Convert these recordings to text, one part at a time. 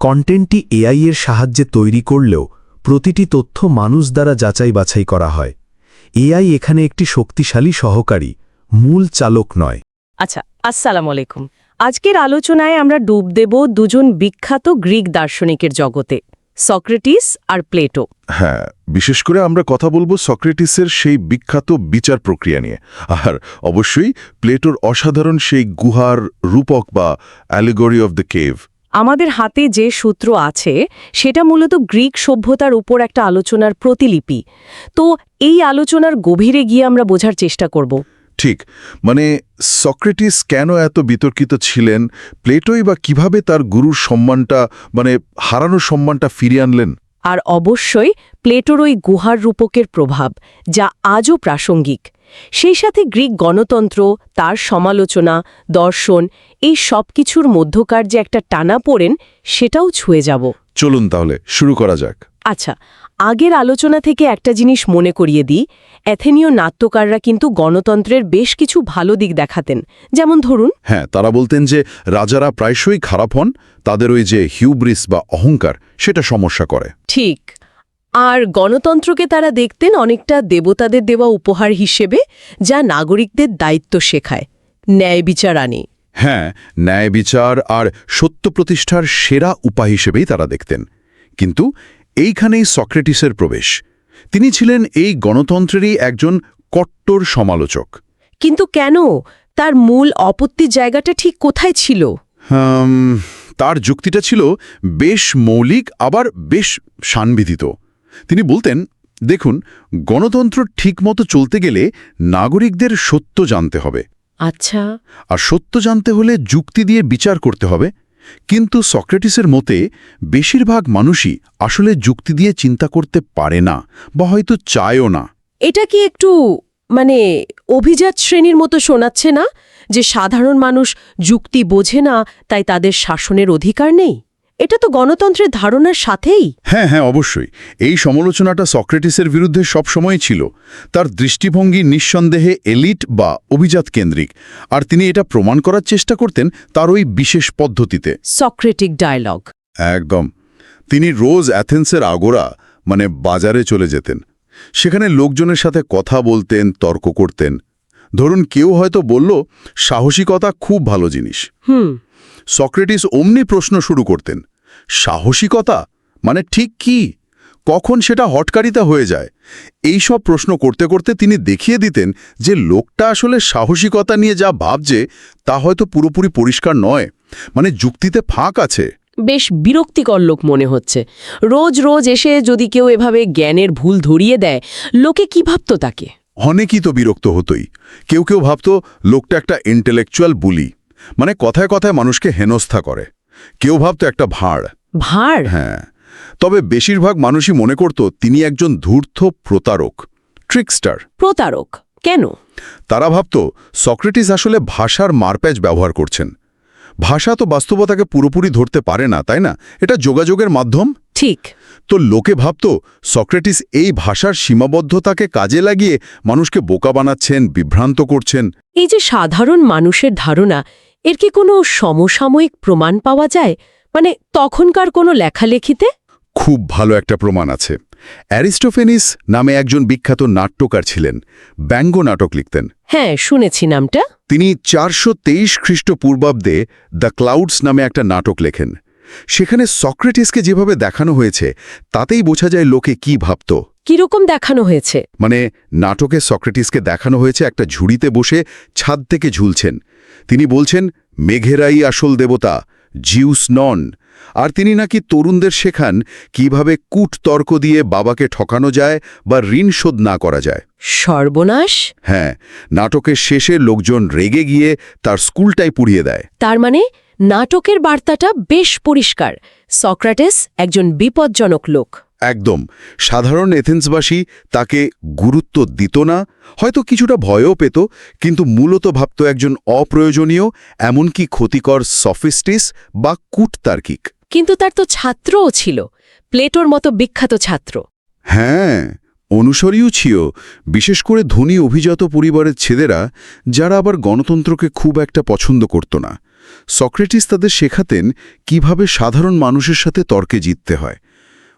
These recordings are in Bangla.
কন্টেন্টটি এআই এর সাহায্যে তৈরি করলেও প্রতিটি তথ্য মানুষ দ্বারা যাচাই বাছাই করা হয়। এআই এখানে একটি শক্তিশালী সহকারী মূল চালক নয়। আচ্ছা আসসালাম আলাইকুম। আজকের আলোচনায় আমরা ডুব দেব দুজন বিখ্যাত গ্রিক দার্শনিকের জগতে সক্রেটিস আর প্লেটো। হ্যাঁ বিশেষ করে আমরা কথা বলব সক্রেটিসের সেই বিখ্যাত বিচার প্রক্রিয়া নিয়ে। আর অবশ্যই প্লেটোর অসাধারণ সেই গুহার রূপক বা অ্যালিগরি অফ দ্য কেভ আমাদের হাতে যে সূত্র আছে, সেটা মূলত গ্রিক সভ্যতার উপর একটা আলোচনার প্রতিলিপি। তো এই আলোচনার গভীরে গিয়ে আমরা বোঝার চেষ্টা করব। ঠিক। মানে সক্রেটিস কেন এত বিতর্কিত ছিলেন? প্লেটোই বা কীভাবে তার গুরুর সম্মানটা মানে হারানোর সম্মানটা ফিরিয়ে আনলেন? আর অবশ্যই প্লেটোর ওই গুহার রূপকের প্রভাব যা আজও প্রাসঙ্গিক। সেই সাথে গ্রিক গণতন্ত্র তার সমালোচনা দর্শন এই সব কিছুর মধ্যকার যে একটা টানা পড়েন সেটাও ছুঁয়ে যাব। চলুন তাহলে শুরু করা যাক। আচ্ছা আগের আলোচনা থেকে একটা জিনিস মনে করিয়ে দিই অ্যাথেনীয় নাট্যকাররা কিন্তু গণতন্ত্রের বেশ কিছু ভালো দিক দেখাতেন। যেমন ধরুন হ্যাঁ তারা বলতেন যে রাজারা প্রায়শই খারাপ হন তাদের ওই যে হিউব্রিস বা অহংকার সেটা সমস্যা করে। ঠিক। আর গণতন্ত্রকে তারা দেখতেন অনেকটা দেবতাদের দেওয়া উপহার হিসেবে যা নাগরিকদের দায়িত্ব শেখায়। ন্যায় বিচার আনে। হ্যাঁ ন্যায় বিচার আর সত্য প্রতিষ্ঠার সেরা উপায় হিসেবেই তারা দেখতেন। কিন্তু এইখানেই সক্রেটিসের প্রবেশ। তিনি ছিলেন এই গণতন্ত্রেরই একজন কট্টর সমালোচক। কিন্তু কেন? তার মূল আপত্তির জায়গাটা ঠিক কোথায় ছিল? তার যুক্তিটা ছিল বেশ মৌলিক আবার বেশ সানবিধিত। তিনি বলতেন দেখুন গণতন্ত্র ঠিকমতো চলতে গেলে নাগরিকদের সত্য জানতে হবে। আচ্ছা। আর সত্য জানতে হলে যুক্তি দিয়ে বিচার করতে হবে। কিন্তু সক্রেটিসের মতে, বেশিরভাগ মানুষই আসলে যুক্তি দিয়ে চিন্তা করতে পারে না, বা হয়তো চায়ও না। এটা কি একটু মানে অভিজাত শ্রেণির মতো শোনাচ্ছে না? যে সাধারণ মানুষ যুক্তি বোঝে না, তাই তাদের শাসনের অধিকার নেই? এটা তো গণতন্ত্রের ধারণার সাথেই। হ্যাঁ হ্যাঁ অবশ্যই। এই সমালোচনাটা সক্রেটিসের বিরুদ্ধে সবসময় ছিল। তার দৃষ্টিভঙ্গি নিঃসন্দেহে এলিট বা অভিজাত কেন্দ্রিক। আর তিনি এটা প্রমাণ করার চেষ্টা করতেন তার ওই বিশেষ পদ্ধতিতে। Socratic dialogue. একদম। তিনি রোজ অ্যাথেন্সের আগোরা মানে বাজারে চলে যেতেন। সেখানে লোকজনের সাথে কথা বলতেন তর্ক করতেন। ধরুন কেউ হয়তো বলল সাহসিকতা খুব ভালো জিনিস। হুম। সক্রেটিস অমনি প্রশ্ন শুরু করতেন সাহসিকতা? মানে ঠিক কি? কখন সেটা হটকারিতা হয়ে যায়? এই সব প্রশ্ন করতে করতে তিনি দেখিয়ে দিতেন যে লোকটা আসলে সাহসিকতা নিয়ে যা ভাবছে তা হয়তো পুরোপুরি পরিষ্কার নয় মানে যুক্তিতে ফাঁক আছে। বেশ বিরক্তিকর লোক মনে হচ্ছে। রোজ রোজ এসে যদি কেউ এভাবে জ্ঞানের ভুল ধরিয়ে দেয় লোকে কি ভাবত তাকে? অনেকই তো বিরক্ত হতোই। কেউ কেউ ভাবত লোকটা একটা ইন্টেলেকচুয়াল বুলি মানে কথায় কথায় মানুষকে হেনস্থা করে। কেউ ভাবত একটা ভাঁড়। ভার হ্যাঁ। তবে বেশিরভাগ মানুষই মনে করত তিনি একজন ধূর্ত প্রতারক ট্রিকস্টার। প্রতারক? কেন? তারা ভাবত সক্রেটিস আসলে ভাষার মারপ্যাচ ব্যবহার করছেন। ভাষা তো বাস্তবতাকে পুরোপুরি ধরতে পারে না তাই না? এটা যোগাযোগের মাধ্যম? ঠিক। তো লোকে ভাবত সক্রেটিস এই ভাষার সীমাবদ্ধতাকে কাজে লাগিয়ে মানুষকে বোকা বানাচ্ছেন বিভ্রান্ত করছেন। এই যে সাধারণ মানুষের ধারণা এর কি কোনো সমসাময়িক প্রমাণ পাওয়া যায়? মানে তখনকার কোনো লেখালেখিতে? খুব ভালো একটা প্রমাণ আছে। অ্যারিস্টোফেনিস নামে একজন বিখ্যাত নাট্যকার ছিলেন। ব্যঙ্গ নাটক লিখতেন। হ্যাঁ শুনেছি নামটা। তিনি চারশো তেইশ খ্রিস্টপূর্বাব্দে দ্য ক্লাউডস নামে একটা নাটক লেখেন। সেখানে সক্রেটিসকে যেভাবে দেখানো হয়েছে তাতেই বোঝা যায় লোকে কি ভাবত। কীরকম দেখানো হয়েছে? মানে নাটকে সক্রেটিসকে দেখানো হয়েছে একটা ঝুড়িতে বসে ছাদ থেকে ঝুলছেন। তিনি বলছেন মেঘেরাই আসল দেবতা জিউস নন। আর তিনি নাকি তরুণদের শেখান কীভাবে কূট তর্ক দিয়ে বাবাকে ঠকানো যায় বা ঋণ শোধ না করা যায়। সর্বনাশ? হ্যাঁ নাটকের শেষে লোকজন রেগে গিয়ে তার স্কুলটাই পুড়িয়ে দেয়। তার মানে নাটকের বার্তাটা বেশ পরিষ্কার। সক্রাটেস একজন বিপজ্জনক লোক। একদম। সাধারণ এথেন্সবাসী তাকে গুরুত্ব দিত না হয়তো কিছুটা ভয়ও পেত কিন্তু মূলত ভাবত একজন অপ্রয়োজনীয় এমনকি ক্ষতিকর সফিস্টিস বা কূটতার্কিক। কিন্তু তার তো ছাত্রও ছিল প্লেটোর মতো বিখ্যাত ছাত্র। হ্যাঁ অনুসরীও ছিল বিশেষ করে ধনী অভিজাত পরিবারের ছেলেরা যারা আবার গণতন্ত্রকে খুব একটা পছন্দ করত না। সক্রেটিস তাদের শেখাতেন কীভাবে সাধারণ মানুষের সাথে তর্কে জিততে হয়।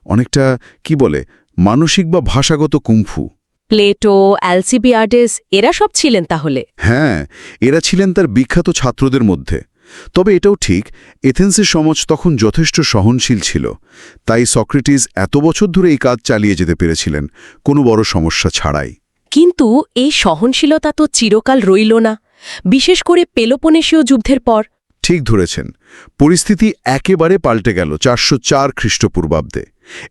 অনেকটা কি বলে মানসিক বা ভাষাগত কুম্ফু। প্লেটো অ্যালসিবিয়ার্ডেস এরা সব ছিলেন তাহলে? হ্যাঁ এরা ছিলেন তার বিখ্যাত ছাত্রদের মধ্যে। তবে এটাও ঠিক এথেন্সের সমাজ তখন যথেষ্ট সহনশীল ছিল। তাই সক্রেটিস এত বছর ধরে এই কাজ চালিয়ে যেতে পেরেছিলেন কোনো বড় সমস্যা ছাড়াই। কিন্তু এই সহনশীলতা তো চিরকাল রইল না বিশেষ করে পেলোপনেশীয় যুদ্ধের পর। ঠিক ধরেছেন পরিস্থিতি একেবারে পাল্টে গেল চারশো চার খ্রিস্টপূর্বাব্দে।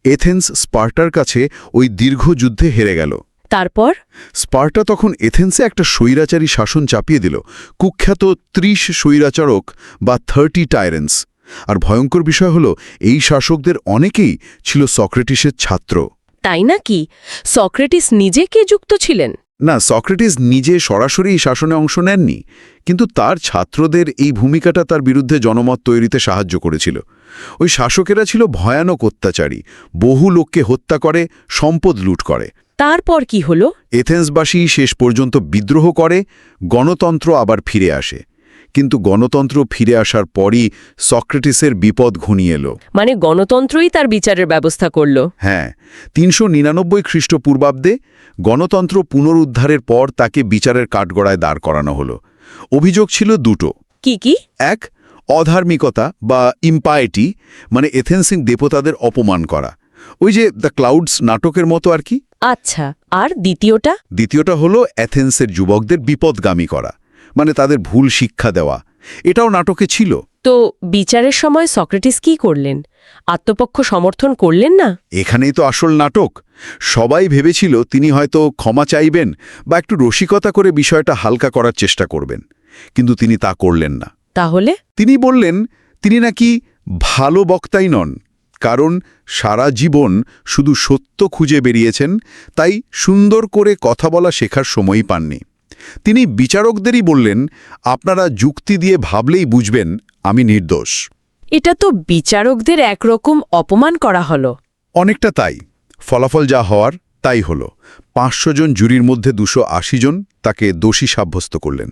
এথেন্স স্পার্টার কাছে ওই দীর্ঘ যুদ্ধে হেরে গেল। তারপর? স্পার্টা তখন এথেন্সে একটা স্বৈরাচারী শাসন চাপিয়ে দিল। কুখ্যাত ত্রিশ স্বৈরাচারক বা থার্টি টাইরেন্স আর ভয়ঙ্কর বিষয় হল এই শাসকদের অনেকেই ছিল সক্রেটিসের ছাত্র। তাই নাকি? সক্রেটিস নিজে কে যুক্ত ছিলেন? না সক্রেটিস নিজে সরাসরি শাসনে অংশ নেননি কিন্তু তার ছাত্রদের এই ভূমিকাটা তার বিরুদ্ধে জনমত তৈরিতে সাহায্য করেছিল। ওই শাসকেরা ছিল ভয়ানক অত্যাচারী বহু লোককে হত্যা করে সম্পদ লুট করে। তারপর কি হল? এথেন্সবাসী শেষ পর্যন্ত বিদ্রোহ করে গণতন্ত্র আবার ফিরে আসে। কিন্তু গণতন্ত্র ফিরে আসার পরই সক্রেটিসের বিপদ ঘনিয়ে এলো। মানে গণতন্ত্রই তার বিচারের ব্যবস্থা করল। হ্যাঁ তিনশো নিরানব্বই খ্রিস্টপূর্বাব্দে গণতন্ত্র পুনরুদ্ধারের পর তাকে বিচারের কাঠগড়ায় দাঁড় করানো হলো। অভিযোগ ছিল দুটো। কি কি? এক অধার্মিকতা বা ইম্পায়েটি মানে এথেন্সিং দেবতাদের অপমান করা। ওই যে দ্য ক্লাউডস নাটকের মতো আর কি? আচ্ছা আর দ্বিতীয়টা? দ্বিতীয়টা হলো অ্যাথেন্সের যুবকদের বিপদগামী করা। মানে তাদের ভুল শিক্ষা দেওয়া। এটাও নাটকে ছিল। তো বিচারের সময় সক্রেটিস কি করলেন? আত্মপক্ষ সমর্থন করলেন না? এখানেই তো আসল নাটক। সবাই ভেবেছিল তিনি হয়তো ক্ষমা চাইবেন বা একটু রসিকতা করে বিষয়টা হালকা করার চেষ্টা করবেন। কিন্তু তিনি তা করলেন না। তাহলে? তিনি বললেন তিনি নাকি ভালো বক্তাই নন কারণ সারা জীবন শুধু সত্য খুঁজে বেরিয়েছেন তাই সুন্দর করে কথা বলা শেখার সময়ই পাননি। তিনি বিচারকদেরই বললেন আপনারা যুক্তি দিয়ে ভাবলেই বুঝবেন আমি নির্দোষ। এটা তো বিচারকদের একরকম অপমান করা হলো। অনেকটা তাই। ফলাফল যা হওয়ার তাই হল। পাঁচশো জন জুরির মধ্যে দুশো জন তাকে দোষী সাব্যস্ত করলেন।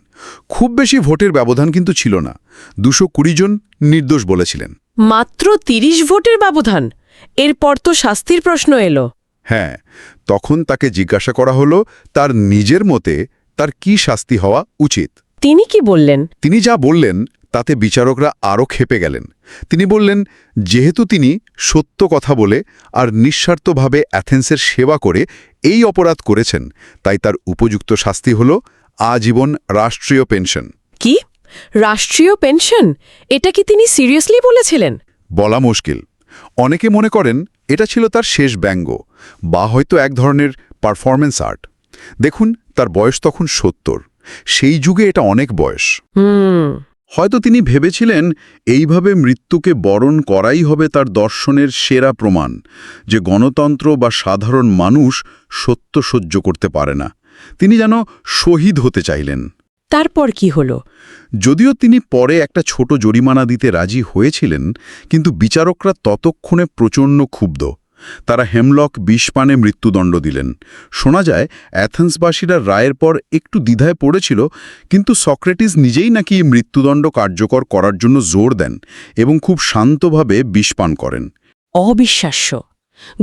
খুব বেশি ভোটের ব্যবধান কিন্তু ছিল না। দুশো কুড়ি জন নির্দোষ বলেছিলেন। মাত্র তিরিশ ভোটের ব্যবধান? এরপর তো শাস্তির প্রশ্ন এলো। হ্যাঁ তখন তাকে জিজ্ঞাসা করা হলো তার নিজের মতে তার কি শাস্তি হওয়া উচিত? তিনি কি বললেন? তিনি যা বললেন তাতে বিচারকরা আরও খেপে গেলেন। তিনি বললেন যেহেতু তিনি সত্য কথা বলে আর নিঃস্বার্থভাবে অ্যাথেন্সের সেবা করে এই অপরাধ করেছেন তাই তার উপযুক্ত শাস্তি হল আজীবন রাষ্ট্রীয় পেনশন। কি? রাষ্ট্রীয় পেনশন? এটা কি তিনি সিরিয়াসলি বলেছিলেন? বলা মুশকিল। অনেকে মনে করেন এটা ছিল তার শেষ ব্যঙ্গ বা হয়তো এক ধরনের পারফরম্যান্স আর্ট। দেখুন তার বয়স তখন সত্তর। সেই যুগে এটা অনেক বয়স। হয়তো তিনি ভেবেছিলেন এইভাবে মৃত্যুকে বরণ করাই হবে তার দর্শনের সেরা প্রমাণ যে গণতন্ত্র বা সাধারণ মানুষ সত্য সহ্য করতে পারে না। তিনি যেন শহীদ হতে চাইলেন। তারপর কি হল? যদিও তিনি পরে একটা ছোট জরিমানা দিতে রাজি হয়েছিলেন কিন্তু বিচারকরা ততক্ষণে প্রচণ্ড ক্ষুব্ধ। তারা হেমলক বিষপানে মৃত্যুদণ্ড দিলেন। শোনা যায় অ্যাথেন্সবাসীরা রায়ের পর একটু দ্বিধায় পড়েছিল কিন্তু সক্রেটিস নিজেই নাকি মৃত্যুদণ্ড কার্যকর করার জন্য জোর দেন এবং খুব শান্তভাবে বিষপান করেন। অবিশ্বাস্য।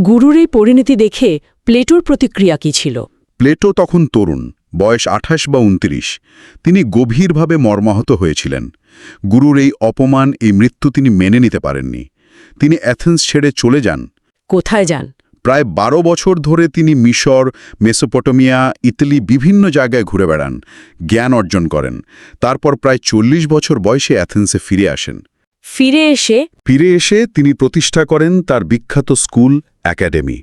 গুরুর এই পরিণতি দেখে প্লেটোর প্রতিক্রিয়া কি ছিল? প্লেটো তখন তরুণ বয়স আঠাশ বা উনত্রিশ। তিনি গভীরভাবে মর্মাহত হয়েছিলেন। গুরুর এই অপমান এই মৃত্যু তিনি মেনে নিতে পারেননি। তিনি অ্যাথেন্স ছেড়ে চলে যান। কোথায় যান? প্রায় বারো বছর ধরে তিনি মিশর মেসোপটোমিয়া ইতালি বিভিন্ন জায়গায় ঘুরে বেড়ান জ্ঞান অর্জন করেন। তারপর প্রায় চল্লিশ বছর বয়সে অ্যাথেন্সে ফিরে আসেন। ফিরে এসে? ফিরে এসে তিনি প্রতিষ্ঠা করেন তার বিখ্যাত স্কুল একাডেমি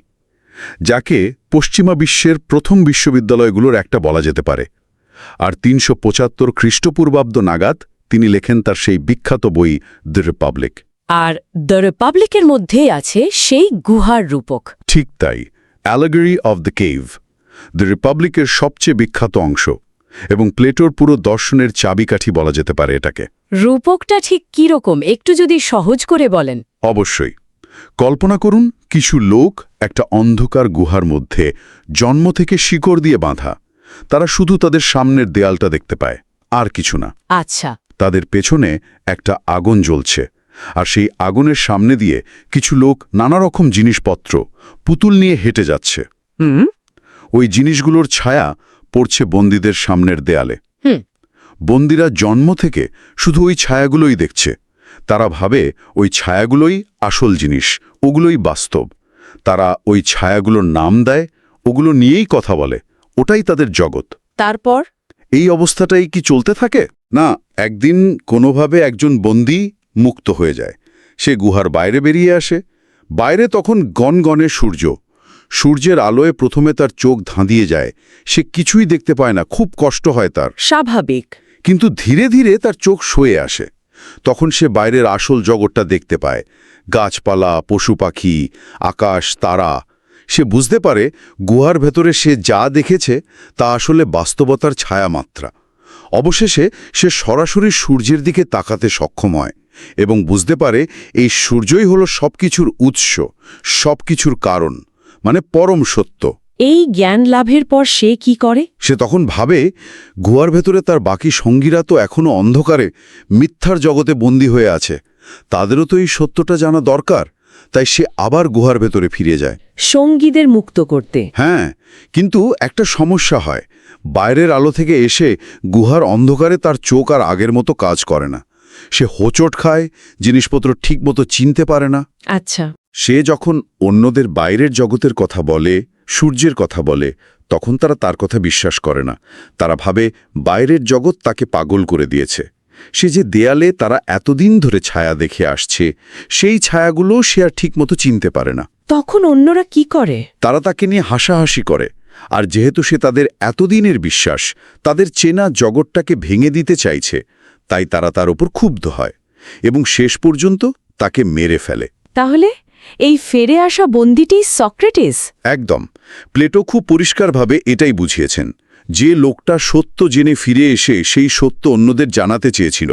যাকে পশ্চিমা বিশ্বের প্রথম বিশ্ববিদ্যালয়গুলোর একটা বলা যেতে পারে। আর তিনশো পঁচাত্তর খ্রিস্টপূর্বাব্দ নাগাদ তিনি লেখেন তার সেই বিখ্যাত বই দ্য রিপাবলিক। আর দ্য রিপাবলিকের মধ্যেই আছে সেই গুহার রূপক। ঠিক তাই allegory of the cave the রিপাবলিকের সবচেয়ে বিখ্যাত অংশ এবং প্লেটোর পুরো দর্শনের চাবিকাঠি বলা যেতে পারে এটাকে। রূপকটা ঠিক কীরকম একটু যদি সহজ করে বলেন। অবশ্যই। কল্পনা করুন কিছু লোক একটা অন্ধকার গুহার মধ্যে জন্ম থেকে শিকড় দিয়ে বাঁধা তারা শুধু তাদের সামনের দেয়ালটা দেখতে পায় আর কিছু না। আচ্ছা। তাদের পেছনে একটা আগুন জ্বলছে আর সেই আগুনের সামনে দিয়ে কিছু লোক নানা রকম জিনিসপত্র পুতুল নিয়ে হেঁটে যাচ্ছে। হুম? ওই জিনিসগুলোর ছায়া পড়ছে বন্দীদের সামনের দেয়ালে। হুম। বন্দীরা জন্ম থেকে শুধু ওই ছায়াগুলোই দেখছে। তারা ভাবে ওই ছায়াগুলোই আসল জিনিস ওগুলোই বাস্তব। তারা ওই ছায়াগুলোর নাম দেয় ওগুলো নিয়েই কথা বলে ওটাই তাদের জগৎ। তারপর? এই অবস্থাটাই কি চলতে থাকে? না একদিন কোনোভাবে একজন বন্দী মুক্ত হয়ে যায়। সে গুহার বাইরে বেরিয়ে আসে। বাইরে তখন গনগনে সূর্য। সূর্যের আলোয় প্রথমে তার চোখ ধাঁধিয়ে যায়। সে কিছুই দেখতে পায় না। খুব কষ্ট হয় তার। স্বাভাবিক। কিন্তু ধীরে ধীরে তার চোখ সয়ে আসে। তখন সে বাইরের আসল জগৎটা দেখতে পায়। গাছপালা পশু পাখি আকাশ তারা। সে বুঝতে পারে গুহার ভেতরে সে যা দেখেছে তা আসলে বাস্তবতার ছায়ামাত্রা। অবশেষে সে সরাসরি সূর্যের দিকে তাকাতে সক্ষম হয়। এবং বুঝতে পারে এই সূর্যই হলো সবকিছুর উৎস সবকিছুর কারণ মানে পরম সত্য। এই জ্ঞান লাভের পর সে কি করে? সে তখন ভাবে গুহার ভেতরে তার বাকি সঙ্গীরা তো এখনও অন্ধকারে মিথ্যার জগতে বন্দী হয়ে আছে। তাদেরও তো এই সত্যটা জানা দরকার তাই সে আবার গুহার ভেতরে ফিরে যায়। সঙ্গীদের মুক্ত করতে। হ্যাঁ কিন্তু একটা সমস্যা হয়। বাইরের আলো থেকে এসে গুহার অন্ধকারে তার চোখ আর আগের মতো কাজ করে না। সে হোঁচট খায় জিনিসপত্র ঠিকমতো চিনতে পারে না। আচ্ছা। সে যখন অন্যদের বাইরের জগতের কথা বলে সূর্যের কথা বলে তখন তারা তার কথা বিশ্বাস করে না। তারা ভাবে বাইরের জগৎ তাকে পাগল করে দিয়েছে। সে যে দেয়ালে তারা এতদিন ধরে ছায়া দেখে আসছে সেই ছায়াগুলো সে আর ঠিকমতো চিনতে পারে না। তখন অন্যরা কি করে? তারা তাকে নিয়ে হাসাহাসি করে। আর যেহেতু সে তাদের এতদিনের বিশ্বাস তাদের চেনা জগৎটাকে ভেঙে দিতে চাইছে তাই তারা তার উপর ক্ষুব্ধ হয় এবং শেষ পর্যন্ত তাকে মেরে ফেলে। তাহলে এই ফেরে আসা বন্দিটি সক্রেটিস? একদম। প্লেটো খুব পরিষ্কারভাবে এটাই বুঝিয়েছেন। যে লোকটা সত্য জেনে ফিরে এসে সেই সত্য অন্যদের জানাতে চেয়েছিল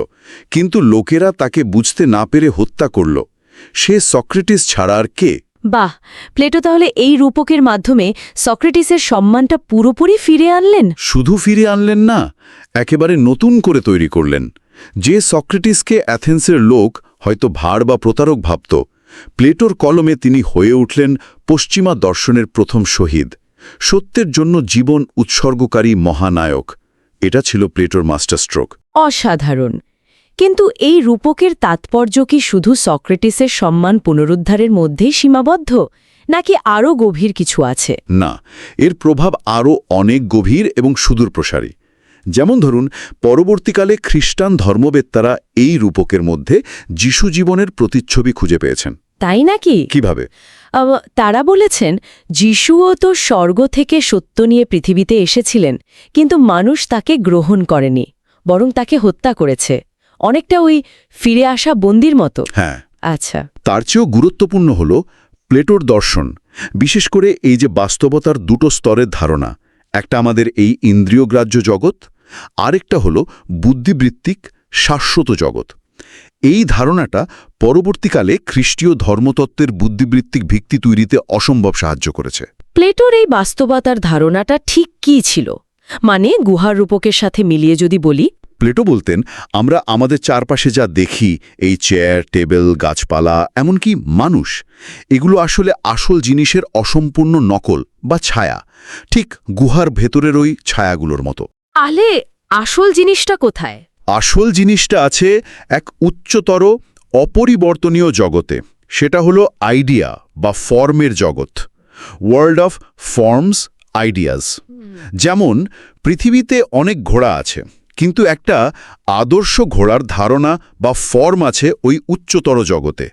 কিন্তু লোকেরা তাকে বুঝতে না পেরে হত্যা করল। সে সক্রেটিস ছাড়া আর কে? বাহ প্লেটো তাহলে এই রূপকের মাধ্যমে সক্রেটিসের সম্মানটা পুরোপুরি ফিরে আনলেন? শুধু ফিরে আনলেন না একেবারে নতুন করে তৈরি করলেন। যে সক্রেটিসকে অ্যাথেন্সের লোক হয়তো ভার বা প্রতারক ভাবত প্লেটোর কলমে তিনি হয়ে উঠলেন পশ্চিমা দর্শনের প্রথম শহীদ সত্যের জন্য জীবন উৎসর্গকারী মহানায়ক। এটা ছিল প্লেটোর মাস্টারস্ট্রোক। অসাধারণ। কিন্তু এই রূপকের তাৎপর্য কি শুধু সক্রেটিসের সম্মান পুনরুদ্ধারের মধ্যেই সীমাবদ্ধ নাকি আরও গভীর কিছু আছে? না এর প্রভাব আরও অনেক গভীর এবং সুদূরপ্রসারী যেমন ধরুন পরবর্তীকালে খ্রিস্টান ধর্মবেত্তারা এই রূপকের মধ্যে যিশু জীবনের প্রতিচ্ছবি খুঁজে পেয়েছেন। তাই নাকি? কীভাবে? তারা বলেছেন যিশুও তো স্বর্গ থেকে সত্য নিয়ে পৃথিবীতে এসেছিলেন কিন্তু মানুষ তাকে গ্রহণ করেনি বরং তাকে হত্যা করেছে। অনেকটা ওই ফিরে আসা বন্দির মতো। হ্যাঁ। আচ্ছা। তার চেয়েও গুরুত্বপূর্ণ হল প্লেটোর দর্শন। বিশেষ করে এই যে বাস্তবতার দুটো স্তরের ধারণা একটা আমাদের এই ইন্দ্রিয়গ্রাহ্য জগৎ আরেকটা হল বুদ্ধিবৃত্তিক শাশ্বত জগৎ। এই ধারণাটা পরবর্তীকালে খ্রিস্টীয় ধর্মতত্ত্বের বুদ্ধিবৃত্তিক ভিত্তি তৈরিতে অসম্ভব সাহায্য করেছে। প্লেটোর এই বাস্তবতার ধারণাটা ঠিক কী ছিল? মানে গুহার রূপকের সাথে মিলিয়ে যদি বলি প্লেটো বলতেন আমরা আমাদের চারপাশে যা দেখি এই চেয়ার টেবিল গাছপালা এমনকি মানুষ এগুলো আসলে আসল জিনিসের অসম্পূর্ণ নকল বা ছায়া ঠিক গুহার ভেতরের ওই ছায়াগুলোর মতো। আলে আসল জিনিসটা কোথায়? আসল জিনিসটা আছে এক উচ্চতর অপরিবর্তনীয় জগতে। সেটা হলো আইডিয়া বা ফর্মের জগৎ ওয়ার্ল্ড অফ ফর্মস আইডিয়াস। যেমন পৃথিবীতে অনেক ঘোড়া আছে কিন্তু একটা আদর্শ ঘোড়ার ধারণা বা ফর্ম আছে ওই উচ্চতর জগতে।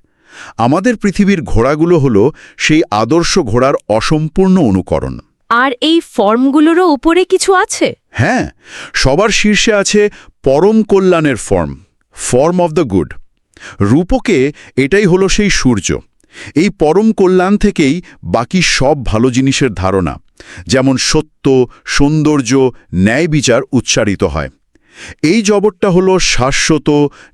আমাদের পৃথিবীর ঘোড়াগুলো হলো সেই আদর্শ ঘোড়ার অসম্পূর্ণ অনুকরণ। আর এই ফর্মগুলোরও উপরে কিছু আছে? হ্যাঁ সবার শীর্ষে আছে পরম কল্যাণের form form of the good রূপকে এটাই হলো সেই সূর্য। এই পরম কল্যাণ থেকেই বাকি সব ভালো জিনিসের ধারণা যেমন সত্য সৌন্দর্য ন্যায় বিচার উচ্চারিত হয়। এই জগৎটা হলো শাশ্বত,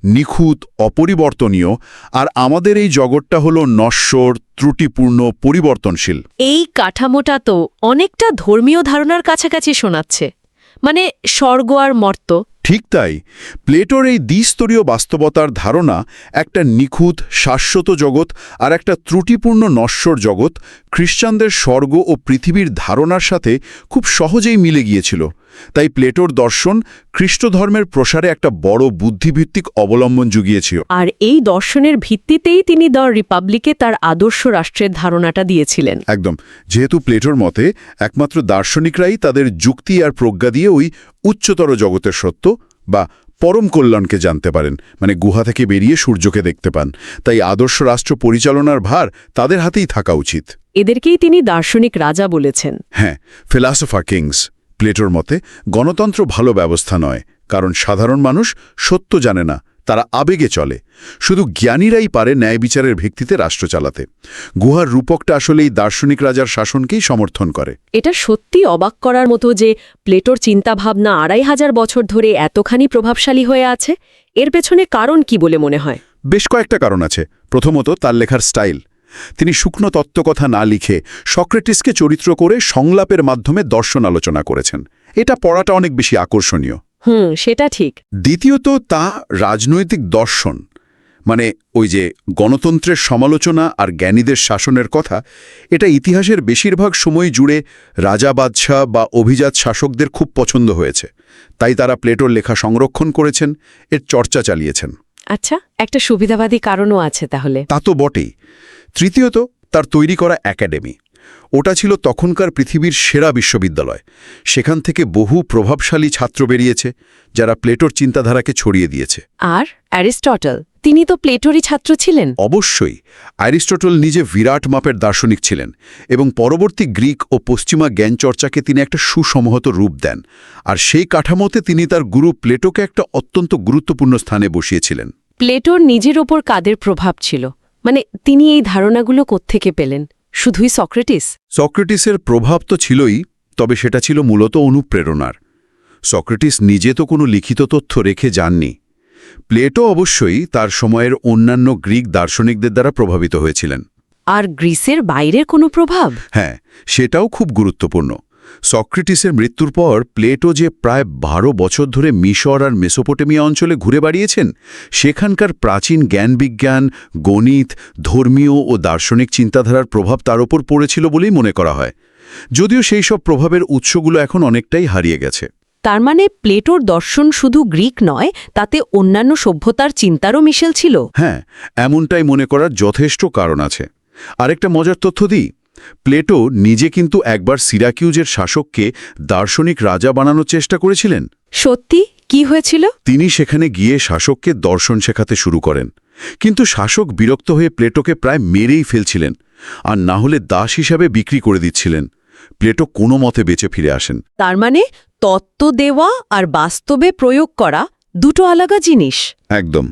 নিখুঁত, অপরিবর্তনীয়, আর আমাদের এই জগৎটা হলো নশ্বর, ত্রুটিপূর্ণ, পরিবর্তনশীল। এই কাঠামোটা তো অনেকটা ধর্মীয় ধারণার কাছাকাছি শোনাচ্ছে। মানে স্বর্গ আর মর্ত ঠিক তাই প্লেটোর এই দ্বিস্তরীয় বাস্তবতার ধারণা একটা নিখুঁত শাশ্বত জগৎ আর একটা ত্রুটিপূর্ণ নশ্বর জগৎ খ্রিস্টানদের স্বর্গ ও পৃথিবীর ধারণার সাথে খুব সহজেই মিলে গিয়েছিল। তাই প্লেটোর দর্শন খ্রিস্ট ধর্মের প্রসারে একটা বড় বুদ্ধিভিত্তিক অবলম্বন জুগিয়েছিল। আর এই দর্শনের ভিত্তিতেই তিনি দ্য রিপাবলিকে তার আদর্শ রাষ্ট্রের ধারণাটা দিয়েছিলেন। একদম যেহেতু প্লেটোর মতে একমাত্র দার্শনিকরাই তাদের যুক্তি আর প্রজ্ঞা দিয়ে ওই উচ্চতর জগতের সত্য বা পরম কল্যাণকে জানতে পারেন। মানে গুহা থেকে বেরিয়ে সূর্যকে দেখতে পান। তাই আদর্শ রাষ্ট্র পরিচালনার ভার তাদের হাতেই থাকা উচিত। এদেরকেই তিনি দার্শনিক রাজা বলেছেন। হ্যাঁ ফিলাসফার কিংস। প্লেটোর মতে গণতন্ত্র ভালো ব্যবস্থা নয় কারণ সাধারণ মানুষ সত্য জানে না তারা আবেগে চলে। শুধু জ্ঞানীরাই পারে ন্যায় বিচারের ভিত্তিতে রাষ্ট্র চালাতে। গুহার রূপকটা আসলে এই দার্শনিক রাজার শাসনকেই সমর্থন করে। এটা সত্যি অবাক করার মতো যে প্লেটোর চিন্তাভাবনা আড়াই হাজার বছর ধরে এতখানি প্রভাবশালী হয়ে আছে এর পেছনে কারণ কি বলে মনে হয়? বেশ কয়েকটা কারণ আছে। প্রথমত তার লেখার স্টাইল। তিনি শুকনো তত্ত্বকথা না লিখে সক্রেটিসকে চরিত্র করে সংলাপের মাধ্যমে দর্শন আলোচনা করেছেন। এটা পড়াটা অনেক বেশি আকর্ষণীয়। হুম সেটা ঠিক। দ্বিতীয়ত তা রাজনৈতিক দর্শন। মানে ওই যে গণতন্ত্রের সমালোচনা আর জ্ঞানীদের শাসনের কথা এটা ইতিহাসের বেশিরভাগ সময় জুড়ে রাজা বাদশাহ বা অভিজাত শাসকদের খুব পছন্দ হয়েছে। তাই তারা প্লেটোর লেখা সংরক্ষণ করেছেন এর চর্চা চালিয়েছেন। আচ্ছা একটা সুবিধাবাদী কারণও আছে তাহলে। তা তো বটেই। তৃতীয়ত তার তৈরি করা একাডেমি। ওটা ছিল তখনকার পৃথিবীর সেরা বিশ্ববিদ্যালয়। সেখান থেকে বহু প্রভাবশালী ছাত্র বেরিয়েছে যারা প্লেটোর চিন্তাধারাকে ছড়িয়ে দিয়েছে। আর অ্যারিস্টটল তিনি তো প্লেটোরই ছাত্র ছিলেন। অবশ্যই অ্যারিস্টটল নিজে বিরাট মাপের দার্শনিক ছিলেন এবং পরবর্তী গ্রিক ও পশ্চিমা জ্ঞানচর্চাকে তিনি একটা সুসমহত রূপ দেন আর সেই কাঠামোতে তিনি তার গুরু প্লেটোকে একটা অত্যন্ত গুরুত্বপূর্ণ স্থানে বসিয়েছিলেন। প্লেটোর নিজের ওপর কাদের প্রভাব ছিল? মানে তিনি এই ধারণাগুলো কোত্থেকে পেলেন? শুধুই সক্রেটিস? সক্রেটিসের প্রভাব তো ছিলই তবে সেটা ছিল মূলত অনুপ্রেরণার। সক্রেটিস নিজে তো কোনো লিখিত তথ্য রেখে যাননি। প্লেটো অবশ্যই তার সময়ের অন্যান্য গ্রিক দার্শনিকদের দ্বারা প্রভাবিত হয়েছিলেন। আর গ্রিসের বাইরের কোনো প্রভাব? হ্যাঁ সেটাও খুব গুরুত্বপূর্ণ। সক্রেটিসের মৃত্যুর পর প্লেটো যে প্রায় বারো বছর ধরে মিশর আর মেসোপটেমিয়া অঞ্চলে ঘুরে বাড়িয়েছেন সেখানকার প্রাচীন জ্ঞানবিজ্ঞান গণিত ধর্মীয় ও দার্শনিক চিন্তাধারার প্রভাব তার ওপর পড়েছিল বলেই মনে করা হয়। যদিও সেই সব প্রভাবের উৎসগুলো এখন অনেকটাই হারিয়ে গেছে। তার মানে প্লেটোর দর্শন শুধু গ্রিক নয় তাতে অন্যান্য সভ্যতার চিন্তারও মিশেল ছিল? হ্যাঁ এমনটাই মনে করার যথেষ্ট কারণ আছে। আরেকটা মজার তথ্য দিই। প্লেটো নিজে কিন্তু একবার সিরাকিউজের শাসককে দার্শনিক রাজা বানানোর চেষ্টা করেছিলেন। সত্যি? কি হয়েছিল? তিনি সেখানে গিয়ে শাসককে দর্শন শেখাতে শুরু করেন। কিন্তু শাসক বিরক্ত হয়ে প্লেটোকে প্রায় মেরেই ফেলছিলেন আর না হলে দাস হিসাবে বিক্রি করে দিচ্ছিলেন। প্লেটো কোনো মতে বেঁচে ফিরে আসেন। তার মানে তত্ত্ব দেওয়া আর বাস্তবে প্রয়োগ করা দুটো আলাদা জিনিস। একদম।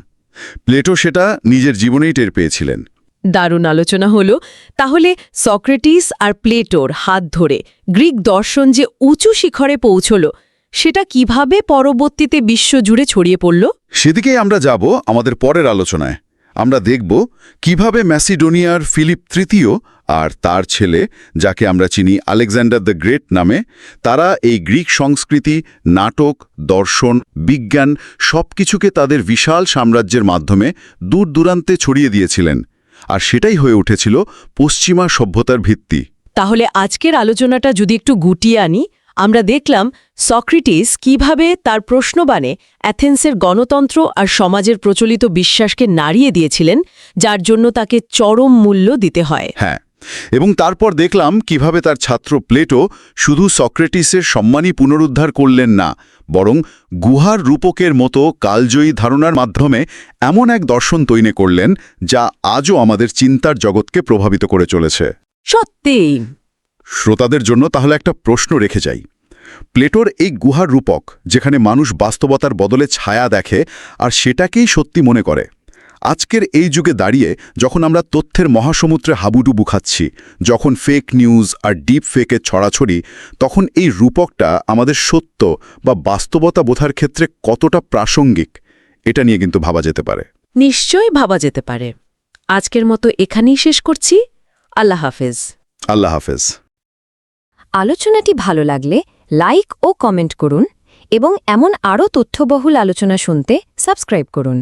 প্লেটো সেটা নিজের জীবনেই টের পেয়েছিলেন। দারুণ আলোচনা হলো। তাহলে সক্রেটিস আর প্লেটোর হাত ধরে গ্রিক দর্শন যে উঁচু শিখরে পৌঁছল, সেটা কীভাবে পরবর্তীতে বিশ্বজুড়ে ছড়িয়ে পড়ল? সেদিকেই আমরা যাব আমাদের পরের আলোচনায়। আমরা দেখব কীভাবে ম্যাসিডোনিয়ার ফিলিপ তৃতীয় আর তার ছেলে, যাকে আমরা চিনি আলেকজান্ডার দ্য গ্রেট নামে, তারা এই গ্রিক সংস্কৃতি, নাটক, দর্শন, বিজ্ঞান সবকিছুকে তাদের বিশাল সাম্রাজ্যের মাধ্যমে দূর দূরান্তে ছড়িয়ে দিয়েছিলেন। আর সেটাই হয়ে উঠেছিল পশ্চিমা সভ্যতার ভিত্তি। তাহলে আজকের আলোচনাটা যদি একটু গুটিয়ে আনি আমরা দেখলাম সক্রিটিস কীভাবে তার প্রশ্নবাণে অ্যাথেন্সের গণতন্ত্র আর সমাজের প্রচলিত বিশ্বাসকে নাড়িয়ে দিয়েছিলেন যার জন্য তাকে চরম মূল্য দিতে হয়। হ্যাঁ এবং তারপর দেখলাম কীভাবে তার ছাত্র প্লেটো শুধু সক্রেটিসের সম্মানই পুনরুদ্ধার করলেন না বরং গুহার রূপকের মতো কালজয়ী ধারণার মাধ্যমে এমন এক দর্শন তৈরি করলেন যা আজও আমাদের চিন্তার জগৎকে প্রভাবিত করে চলেছে। সত্যিই শ্রোতাদের জন্য তাহলে একটা প্রশ্ন রেখে যাই। প্লেটোর এই গুহার রূপক যেখানে মানুষ বাস্তবতার বদলে ছায়া দেখে আর সেটাকেই সত্যি মনে করে আজকের এই যুগে দাঁড়িয়ে যখন আমরা তথ্যের মহাসমুদ্রে হাবুডুবু খাচ্ছি যখন ফেক নিউজ আর ডিপ ফেকের ছড়াছড়ি তখন এই রূপকটা আমাদের সত্য বা বাস্তবতা বোঝার ক্ষেত্রে কতটা প্রাসঙ্গিক এটা নিয়ে কিন্তু ভাবা যেতে পারে। নিশ্চয়ই ভাবা যেতে পারে। আজকের মতো এখানেই শেষ করছি। আল্লাহ হাফেজ। আল্লাহ হাফেজ। আলোচনাটি ভালো লাগলে লাইক ও কমেন্ট করুন এবং এমন আরও তথ্যবহুল আলোচনা শুনতে সাবস্ক্রাইব করুন।